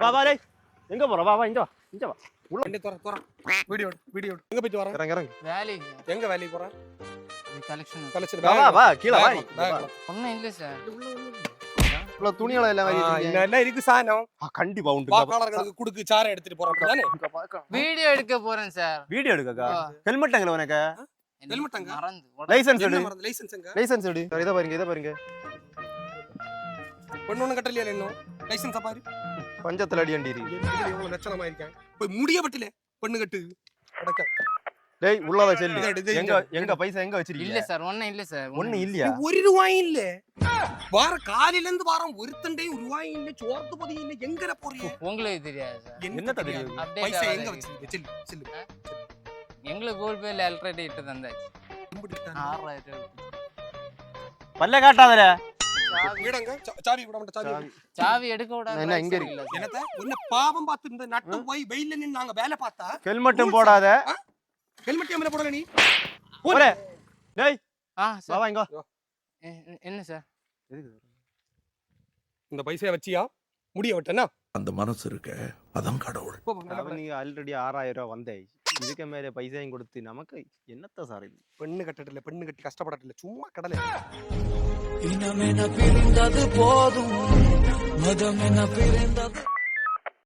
வா வா டேய். எங்க போற? வா வா இங்க வா. இங்க வா. வண்டி துற துற வீடியோ வீடியோ எங்க போயிட்டு வரேன் இறங்க இறங்க. வேலைக்கு எங்க வேலைக்கு போறேன் கலெக்ஷன் கலைச்சது வா வா கீழே வா. ஒன்றும் இல்லை சார் இவ்வளவு துணிகளை எல்லாம் வாங்கி என்ன இருக்கு சாணம் கண்டிப்பா உண்டு. வாக்காளர்களுக்கு குடுக்கு சாரை எடுத்துட்டு போறோம் அப்படிதானே? வீடியோ எடுக்க போறேன் சார் வீடியோ எடுக்கக்கா? ஹெல்மெட் எங்க உனக்கு? ஹெல்மெட் அங்க? மறந்து உடனே- லைசென்ஸ் எடு. என்ன மறந்து? லைசென்ஸ் எங்க? லைசென்ஸ் எடு. இதை பாருங்க இதை பாருங்க. பொண்ணு ஒண்ணு கட்டலையா இன்னும்? லைசென்ஸ் பாரு. பஞ்சத்துல அடி எவ்வளவு லட்சணமா இருக்கேன் போய் முடிய பட்டில பொண்ணு கட்டு. அடக்க டேய் உள்ளத செல்லு. எங்க. எங்க பைசா எங்க இல்ல வச்சிருக்கீங்க சார் ஒன்றும் இல்லை சார் ஒண்ணு இல்லையா? ஒரு ரூபாயும் இல்ல. வார காலையில இருந்து வாரம் ஒருத்தண்டையும் ரூபாயும் இல்ல சோர்த்து பதியும் இல்ல. எங்கட போறீங்க? உங்களுக்கு தெரியாது சார். என்னத்த தெரியாது? பைசா எங்க. வச்சிருக்கீங்க? Cell cell. எங்களுக்கு கூகுள் பேல எலக்ட்ரிக் இட்டு தந்தாச்சு. கும்பிட்டு இருக்காங்க. ஆறாயிரம் பல்ல காட்டாதல சாவி வீடங்க. சாவி விட மாட்டேன் சாவி சாவி. எடுக்க விடாத என்ன இங்க சார். என்னத்த? உன்ன பாவம் பார்த்து இந்த நட்டு போய் வெயில்ல நின்னு நாங்க வேலை பார்த்தா ஹெல்மெட்டும் போடாத. ஹெல்மெட் ஏமல போடல நீ? போறே டேய். ஆ வா வா இங்க என்ன சார்? இந்த பைசைய வச்சியா? முடிய விட்டனா அந்த மனசு இருக்க அதான் கடவுள். நீங்க ஆல்ரெடி ஆறாயிரம் ரூபாய் வந்தே. இதுக்கு மேல பைசாயும் கொடுத்து நமக்கு என்னத்த சார் இது? பெண்ணு கட்டல பெண்ணு கட்டி கஷ்டப்படல சும்மா கடலை. இனமென பிரிந்தது போதும் மதமென பிரிந்தது